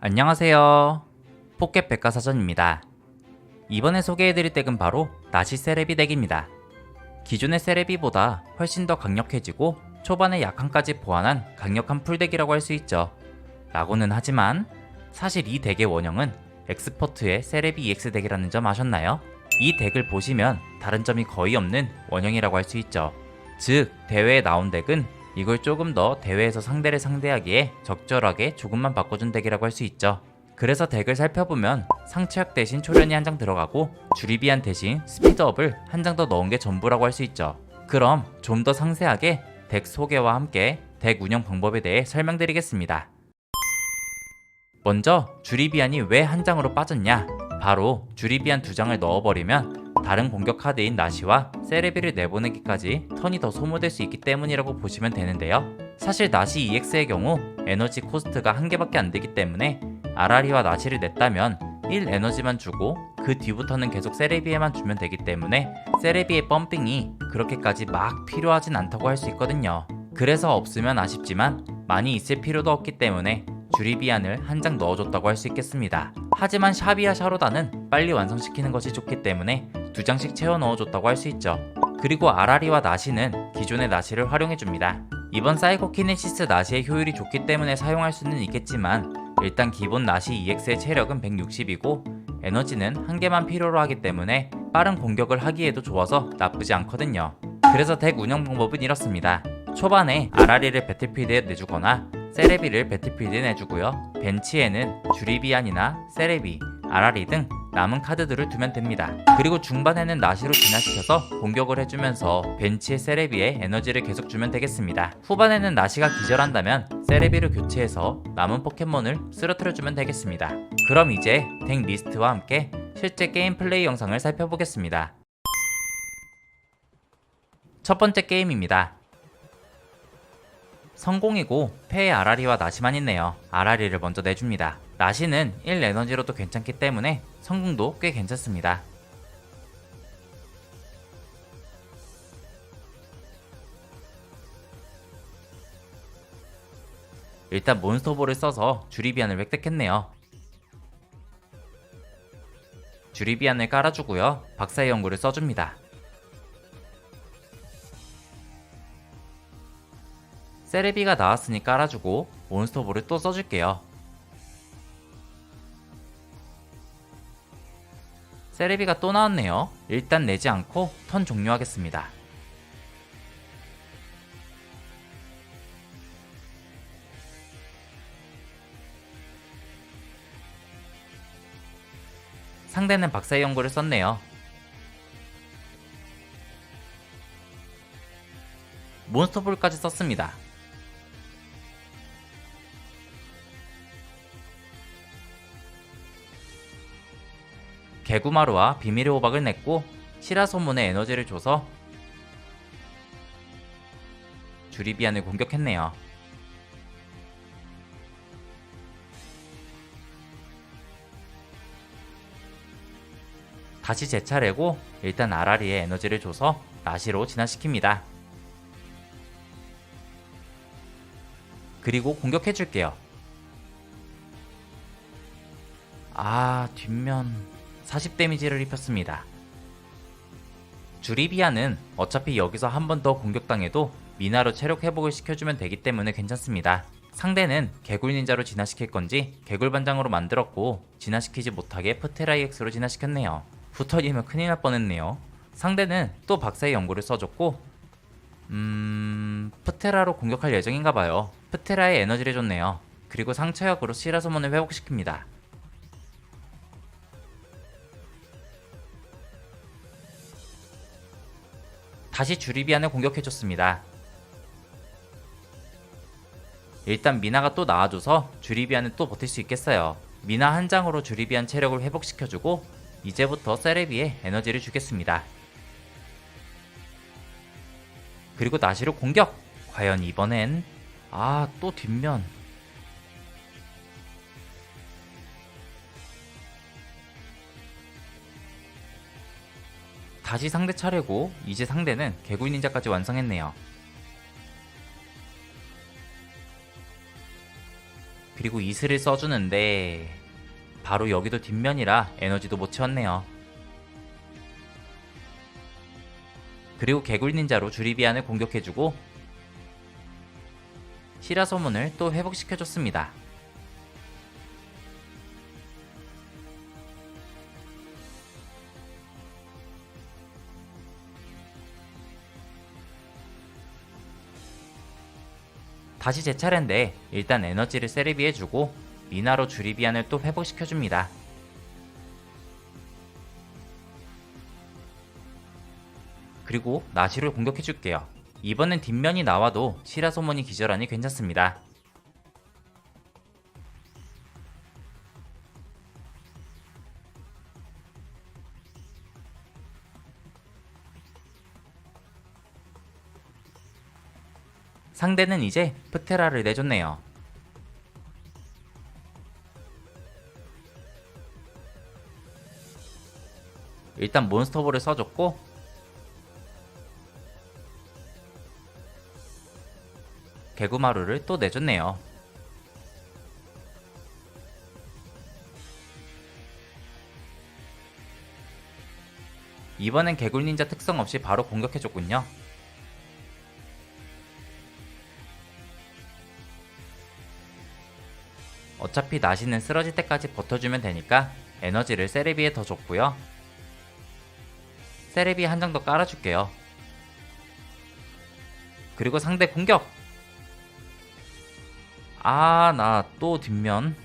안녕하세요. 포켓 백과사전입니다. 이번에 소개해드릴 덱은 바로 나시 세레비 덱입니다. 기존의 세레비보다 훨씬 더 강력해지고 초반에 약한까지 보완한 강력한 풀덱이라고 할 수 있죠. 라고는 하지만 사실 이 덱의 원형은 엑스퍼트의 세레비 EX 덱이라는 점 아셨나요? 이 덱을 보시면 다른 점이 거의 없는 원형이라고 할 수 있죠. 즉, 대회에 나온 덱은 이걸 조금 더 대회에서 상대를 상대하기에 적절하게 조금만 바꿔준 덱이라고 할 수 있죠. 그래서 덱을 살펴보면 상처약 대신 초련이 한 장 들어가고 주리비안 대신 스피드업을 한 장 더 넣은 게 전부라고 할 수 있죠. 그럼 좀 더 상세하게 덱 소개와 함께 덱 운영 방법에 대해 설명드리겠습니다. 먼저 주리비안이 왜 한 장으로 빠졌냐? 바로 주리비안 두 장을 넣어버리면 다른 공격 카드인 나시와 세레비를 내보내기까지 턴이 더 소모될 수 있기 때문이라고 보시면 되는데요. 사실 나시 EX의 경우 에너지 코스트가 한 개밖에 안 되기 때문에 아라리와 나시를 냈다면 1 에너지만 주고 그 뒤부터는 계속 세레비에만 주면 되기 때문에 세레비의 펌핑이 그렇게까지 막 필요하진 않다고 할 수 있거든요. 그래서 없으면 아쉽지만 많이 있을 필요도 없기 때문에 주리비안을 한 장 넣어줬다고 할 수 있겠습니다. 하지만 샤비와 샤로다는 빨리 완성시키는 것이 좋기 때문에 두 장씩 채워 넣어줬다고 할 수 있죠. 그리고 아라리와 나시는 기존의 나시를 활용해줍니다. 이번 사이코키네시스 나시의 효율이 좋기 때문에 사용할 수는 있겠지만 일단 기본 나시 EX의 체력은 160이고 에너지는 한 개만 필요로 하기 때문에 빠른 공격을 하기에도 좋아서 나쁘지 않거든요. 그래서 덱 운영 방법은 이렇습니다. 초반에 아라리를 배틀필드에 내주거나 세레비를 배틀필드에 내주고요. 벤치에는 주리비안이나 세레비, 아라리 등 남은 카드들을 두면 됩니다. 그리고 중반에는 나시로 진화시켜서 공격을 해주면서 벤치의 세레비에 에너지를 계속 주면 되겠습니다. 후반에는 나시가 기절한다면 세레비를 교체해서 남은 포켓몬을 쓰러뜨려주면 되겠습니다. 그럼 이제 덱 리스트와 함께 실제 게임 플레이 영상을 살펴보겠습니다. 첫 번째 게임입니다. 성공이고 패에 아라리와 나시만 있네요. 아라리를 먼저 내줍니다. 나시는 1 에너지로도 괜찮기 때문에 성공도 꽤 괜찮습니다. 일단 몬스터볼을 써서 주리비안을 획득했네요. 주리비안을 깔아주고요. 박사의 연구를 써줍니다. 세레비가 나왔으니 깔아주고 몬스터볼을 또 써줄게요. 세레비가 또 나왔네요. 일단 내지 않고 턴 종료하겠습니다. 상대는 박사의 연구를 썼네요. 몬스터볼까지 썼습니다. 개구마루와 비밀의 호박을 냈고 시라 소문에 에너지를 줘서 주리비안을 공격했네요. 다시 제 차례고 일단 아라리에 에너지를 줘서 나시로 진화시킵니다. 그리고 공격해줄게요. 아, 뒷면 40 데미지를 입혔습니다. 주리비아는 어차피 여기서 한 번 더 공격당해도 미나로 체력 회복을 시켜주면 되기 때문에 괜찮습니다. 상대는 개굴 닌자로 진화시킬 건지 개굴 반장으로 만들었고 진화시키지 못하게 프테라이엑스로 진화시켰네요. 붙어지면 큰일 날 뻔했네요. 상대는 또 박사의 연구를 써줬고 음... 프테라로 공격할 예정인가봐요. 프테라의 에너지를 줬네요. 그리고 상처약으로 시라소몬을 회복시킵니다. 다시 주리비안을 공격해줬습니다. 일단 미나가 또 나와줘서 주리비안은 또 버틸 수 있겠어요. 미나 한 장으로 주리비안 체력을 회복시켜주고 이제부터 세레비에 에너지를 주겠습니다. 그리고 나시로 공격! 과연 이번엔 아 또 뒷면 다시 상대 차례고 이제 상대는 개구이 닌자까지 완성했네요. 그리고 이슬을 써주는데 바로 여기도 뒷면이라 에너지도 못 채웠네요. 그리고 개굴 닌자로 주리비안을 공격해주고 시라 소문을 또 회복시켜줬습니다. 다시 제 차례인데 일단 에너지를 세레비에 주고 미나로 주리비안을 또 회복시켜줍니다. 그리고 나시를 공격해줄게요. 이번엔 뒷면이 나와도 시라 소문이 기절하니 괜찮습니다. 상대는 이제 프테라를 내줬네요. 일단 몬스터볼을 써줬고 개구마루를 또 내줬네요. 이번엔 개굴 닌자 특성 없이 바로 공격해줬군요. 어차피 나시는 쓰러질 때까지 버텨주면 되니까 에너지를 세레비에 더 줬고요. 세레비 한 장 더 깔아줄게요. 그리고 상대 공격! 아, 나 또 뒷면.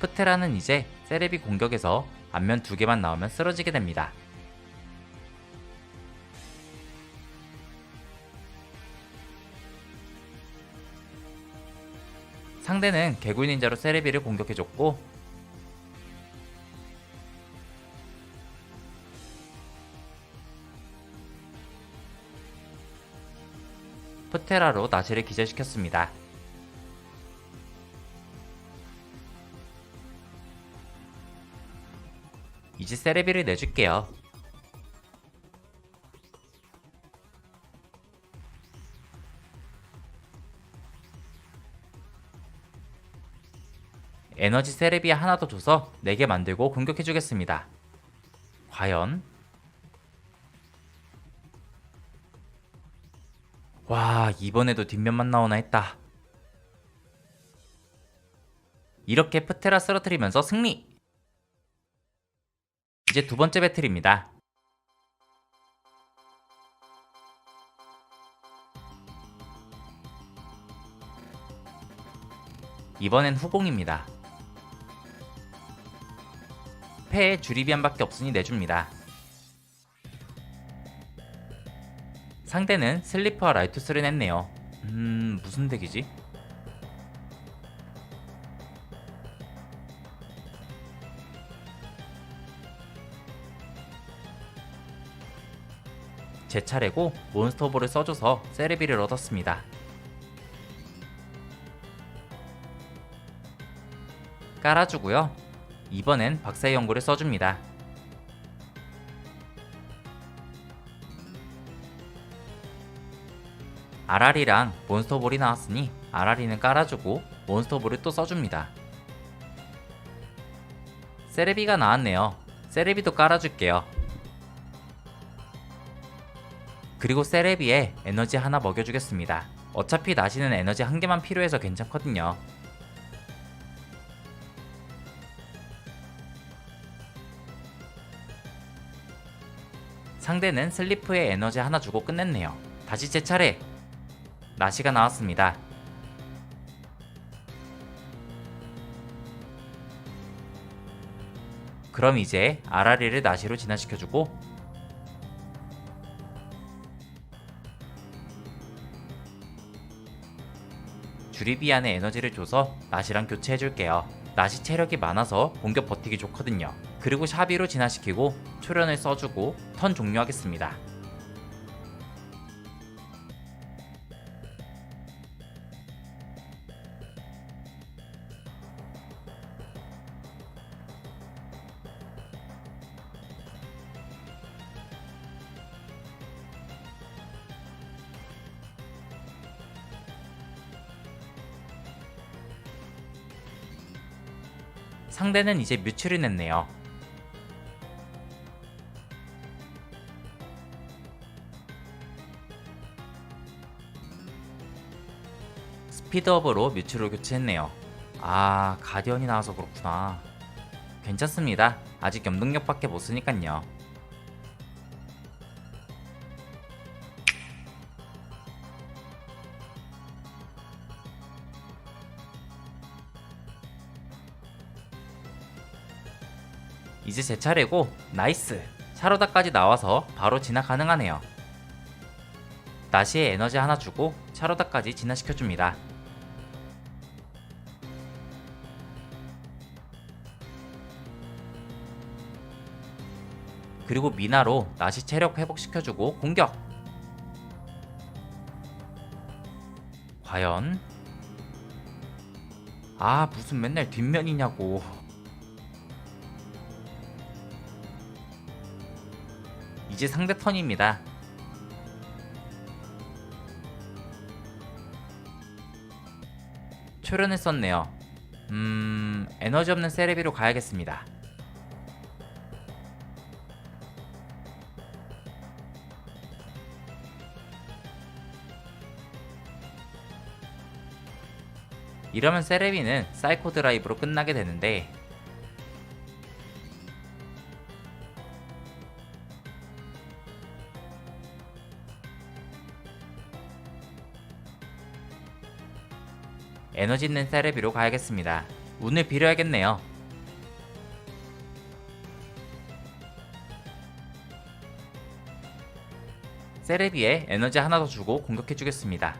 프테라는 이제 세레비 공격에서 앞면 두 개만 나오면 쓰러지게 됩니다. 상대는 개굴 닌자로 세레비를 공격해줬고 프테라로 나시를 기절시켰습니다. 이제 세레비를 내줄게요. 에너지 세레비 하나 더 줘서 4개 만들고 공격해주겠습니다. 과연? 와, 이번에도 뒷면만 나오나 했다. 이렇게 프테라 쓰러뜨리면서 승리! 이제 두 번째 배틀입니다. 이번엔 후공입니다. 패에 주리비안밖에 없으니 내줍니다. 상대는 슬리퍼와 라이투스를 냈네요. 음, 무슨 덱이지? 제 차례고 몬스터볼을 써줘서 세레비를 얻었습니다. 깔아주고요. 이번엔 박사의 연구를 써줍니다. 아라리랑 몬스터볼이 나왔으니 아라리는 깔아주고 몬스터볼을 또 써줍니다. 세레비가 나왔네요. 세레비도 깔아줄게요. 그리고 세레비에 에너지 하나 먹여주겠습니다. 어차피 나시는 에너지 한 개만 필요해서 괜찮거든요. 상대는 슬리프에 에너지 하나 주고 끝냈네요. 다시 제 차례. 나시가 나왔습니다. 그럼 이제 아라리를 나시로 진화시켜주고 주리비안에 에너지를 줘서 나시랑 교체해줄게요. 나시 체력이 많아서 공격 버티기 좋거든요. 그리고 샤비로 진화시키고 초련을 써주고 턴 종료하겠습니다. 상대는 이제 뮤츠를 냈네요. 스피드업으로 뮤출을 교체했네요. 아, 가디언이 나와서 그렇구나. 괜찮습니다. 아직 염동력밖에 못 쓰니깐요. 이제 제 차례고 나이스 차로다까지 나와서 바로 진화 가능하네요 나시에 에너지 하나 주고 차로다까지 진화시켜줍니다. 그리고 미나로 나시 체력 회복시켜주고 공격! 과연? 아 무슨 맨날 뒷면이냐고. 이제 상대 턴입니다. 썼네요. 음, 에너지 없는 세레비로 가야겠습니다. 이러면 세레비는 사이코 드라이브로 끝나게 되는데 에너지 있는 세레비로 가야겠습니다. 운을 빌어야겠네요. 세레비에 에너지 하나 더 주고 공격해주겠습니다.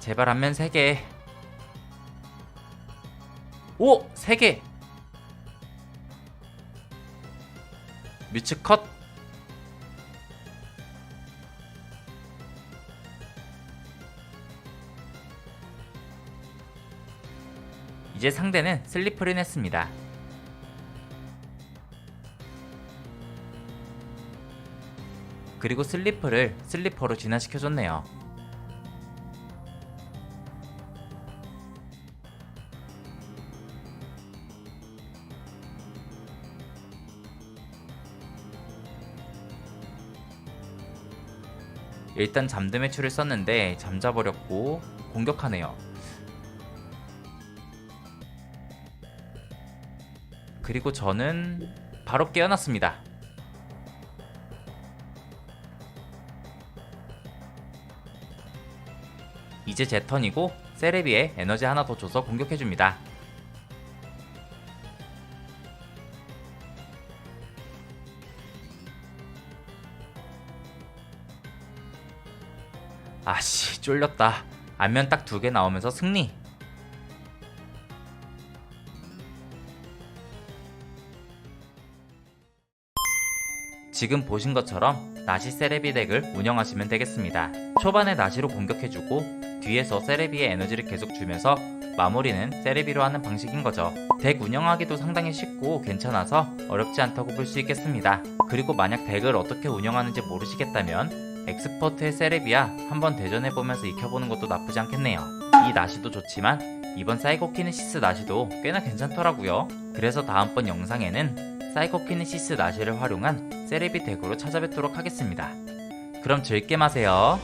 제발 한면 3개. 오! 3개! 뮤츠 컷! 이제 상대는 슬리프를 냈습니다. 그리고 슬리프를 슬리퍼로 진화시켜줬네요. 일단 잠듦의 추를 썼는데 잠자버렸고 공격하네요. 그리고 저는 바로 깨어났습니다. 이제 제 턴이고 세레비에 에너지 하나 더 줘서 공격해줍니다. 아씨 쫄렸다. 안면 딱 두 개 나오면서 승리. 지금 보신 것처럼 나시 세레비 덱을 운영하시면 되겠습니다. 초반에 나시로 공격해주고 뒤에서 세레비의 에너지를 계속 주면서 마무리는 세레비로 하는 방식인 거죠. 덱 운영하기도 상당히 쉽고 괜찮아서 어렵지 않다고 볼 수 있겠습니다. 그리고 만약 덱을 어떻게 운영하는지 모르시겠다면 엑스퍼트의 세레비아 한번 대전해보면서 익혀보는 것도 나쁘지 않겠네요. 이 나시도 좋지만 이번 사이코키네시스 나시도 꽤나 괜찮더라고요. 그래서 다음번 영상에는 사이코키네시스 나시를 활용한 세레비 덱으로 찾아뵙도록 하겠습니다. 그럼 즐게 마세요.